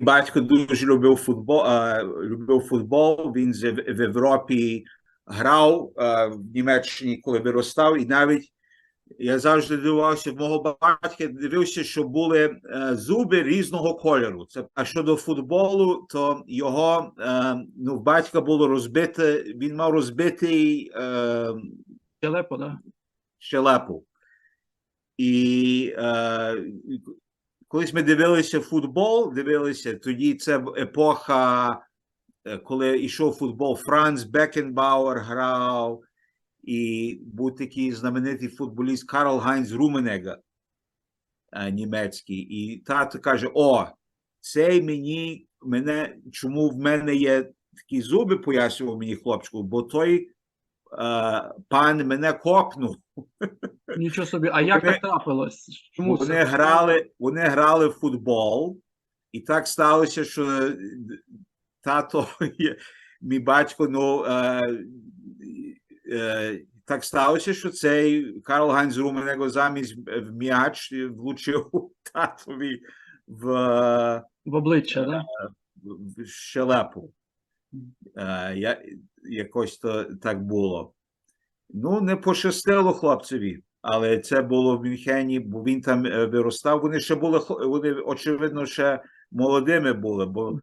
батько дуже любив футбол, а, любив футбол. Він в Європі грав а, в Німеччині, коли виростав, і навіть я завжди дивувався в мого батька, дивився, що були е, зуби різного кольору. Це а щодо футболу, то його е, ну, батька було розбите. Він мав розбитий е, Телепо, да? щелепу. І е, колись ми дивилися футбол, дивилися, тоді це епоха, е, коли йшов футбол, Франц Бекенбауер грав, і був такий знаменитий футболіст Карл Гайнц Руменега, е, німецький. І тато каже: О, цей мені, мене, чому в мене є такі зуби, пояснював мені хлопчику, бо той пан мене копнув. Нічого собі. А як Вони- так трапилось? Чому Вони грали, вони грали в футбол, і так сталося, що е, тато, мій батько, ну е, е, так сталося, що цей Карл Гайнц Руменего замість в м'яч влучив татові в, е, В обличчя, да? в щелепу. Е, я, якось то так було. Ну, не пощастило хлопцеві, але це було в Мюнхені, бо він там е, виростав. Вони ще були, вони, очевидно, ще молодими були, бо